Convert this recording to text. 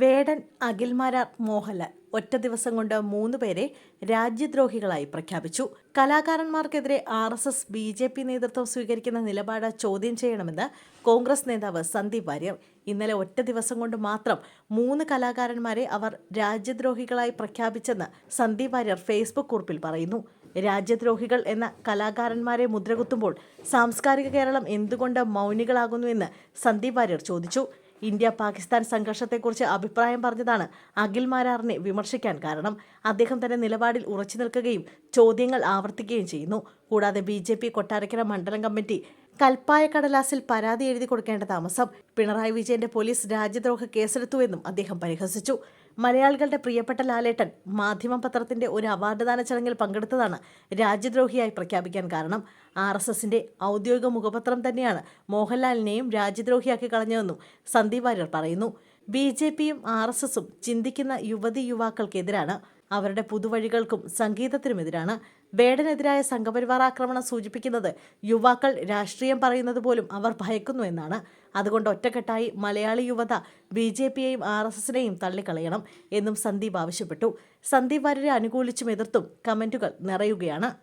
വേടൻ അഖിൽമാരാർ മോഹൻലാൽ ഒറ്റ ദിവസം കൊണ്ട് മൂന്ന് പേരെ രാജ്യദ്രോഹികളായി പ്രഖ്യാപിച്ചു. കലാകാരന്മാർക്കെതിരെ R S S B J P നേതൃത്വം സ്വീകരിക്കുന്ന നിലപാട് ചോദ്യം ചെയ്യണമെന്ന് കോൺഗ്രസ് നേതാവ് സന്ദീപ് വാര്യർ. ഇന്നലെ ഒറ്റ ദിവസം കൊണ്ട് മാത്രം മൂന്ന് കലാകാരന്മാരെ അവർ രാജ്യദ്രോഹികളായി പ്രഖ്യാപിച്ചെന്ന് സന്ദീപ് വാര്യർ ഫേസ്ബുക്ക് കുറിപ്പിൽ പറയുന്നു. രാജ്യദ്രോഹികൾ എന്ന കലാകാരന്മാരെ മുദ്രകുത്തുമ്പോൾ സാംസ്കാരിക കേരളം എന്തുകൊണ്ട് മൗനികളാകുന്നുവെന്ന് സന്ദീപ് വാര്യർ ചോദിച്ചു. ഇന്ത്യ പാകിസ്ഥാൻ സംഘർഷത്തെക്കുറിച്ച് അഭിപ്രായം പറഞ്ഞതാണ് അഖിൽ മാരാറിനെ വിമർശിക്കാൻ കാരണം. അദ്ദേഹം തന്റെ നിലപാടിൽ ഉറച്ചു നിൽക്കുകയും ചോദ്യങ്ങൾ ആവർത്തിക്കുകയും ചെയ്യുന്നു. കൂടാതെ ബി ജെ പി കൊട്ടാരക്കര മണ്ഡലം കമ്മിറ്റി കൽപ്പായ കടലാസിൽ പരാതി എഴുതി കൊടുക്കേണ്ട താമസം. പിണറായി വിജയന്റെ പോലീസ് രാജ്യദ്രോഹ കേസെടുത്തുവെന്നും അദ്ദേഹം പരിഹസിച്ചു. മലയാളികളുടെ പ്രിയപ്പെട്ട ലാലേട്ടൻ മാധ്യമപത്രത്തിന്റെ ഒരു അവാർഡ്ദാന ചടങ്ങിൽ പങ്കെടുത്തതാണ് രാജ്യദ്രോഹിയായി പ്രഖ്യാപിക്കാൻ കാരണം. ആർ എസ് എസിന്റെ ഔദ്യോഗിക മുഖപത്രം തന്നെയാണ് മോഹൻലാലിനെയും രാജ്യദ്രോഹിയാക്കി കളഞ്ഞതെന്നും സന്ദീപ് വാര്യർ പറയുന്നു. ബി ജെ പിയും ആർ എസ് എസും ചിന്തിക്കുന്ന യുവതി യുവാക്കൾക്കെതിരാണ് അവരുടെ പുതുവഴികൾക്കും സംഗീതത്തിനുമെതിരാണ് വേടനെതിരായ സംഘപരിവാർ ആക്രമണം സൂചിപ്പിക്കുന്നത്. യുവാക്കൾ രാഷ്ട്രീയം പറയുന്നത് പോലും അവർ ഭയക്കുന്നു എന്നാണ്. അതുകൊണ്ട് ഒറ്റക്കെട്ടായി മലയാളി യുവത ബി ജെ പിയെയും ആർ എസ് എസിനെയും തള്ളിക്കളയണം എന്നും സന്ദീപ് ആവശ്യപ്പെട്ടു. സന്ദീപ് വാര്യരെ അനുകൂലിച്ചും എതിർത്തും കമന്റുകൾ നിറയുകയാണ്.